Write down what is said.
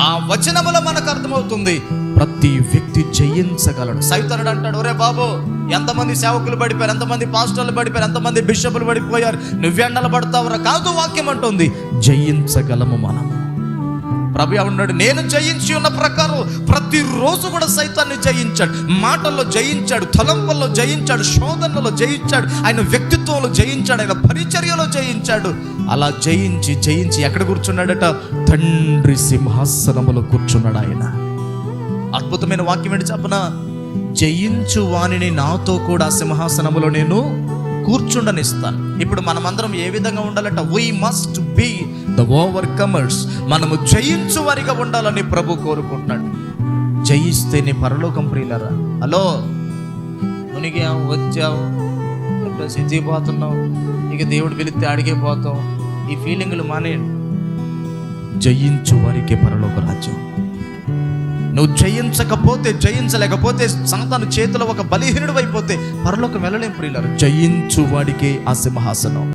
ఆ వచనములో మనకు అర్థమవుతుంది ప్రతి వ్యక్తి జయించగలడు. సైతనుడు అంటాడు ఒరే బాబు ఎంతమంది సేవకులు పడిపోయారు ఎంతమంది పాస్టర్లు పడిపోయారు ఎంతమంది బిషపులు పడిపోయారు నువ్వెండలు పడతావురా? కాదు వాక్యం అంటుంది జయించగలము మనము. ప్రభు ఉన్నాడు. నేను జయించి ఉన్న ప్రకారం ప్రతిరోజు కూడా సైతాన్ని జయించాడు. మాటల్లో జయించాడు తలంపల్లో జయించాడు శోధనలో జయించాడు ఆయన వ్యక్తిత్వంలో జయించాడు ఆయన పరిచర్యలో జయించాడు. అలా జయించి జయించి ఎక్కడ కూర్చున్నాడట? తండ్రి సింహాసనములో కూర్చున్నాడు ఆయన. అద్భుతమైన వాక్యం ఏంటి చెప్పన? జయించు వాణిని నాతో కూడా సింహాసనములో నేను కూర్చుండనిస్తాను. ఇప్పుడు మనమందరం ఏ విధంగా ఉండాలంట? We must be the overcomers మనము జయించు వారిగా ఉండాలని ప్రభు కోరుకుంటున్నాడు. జయిస్తే నీ పరలోకం ప్రియులరా. హలో? మునిగాం వచ్చావు ఇప్పుడు సిద్ధిపోతున్నాం. ఇక దేవుడు పిలిస్తే అడిగే పోతాం. ఈ ఫీలింగ్లు మానేయండి. జయించు వారికి పరలోక రాజ్యం. నువ్వు జయించకపోతే జయించలేకపోతే సాతాను చేతిలో ఒక బలహీనుడు అయిపోతే పరలోకి వెళ్ళలేం ప్రియులారు. జయించు వాడికే ఆ సింహాసనం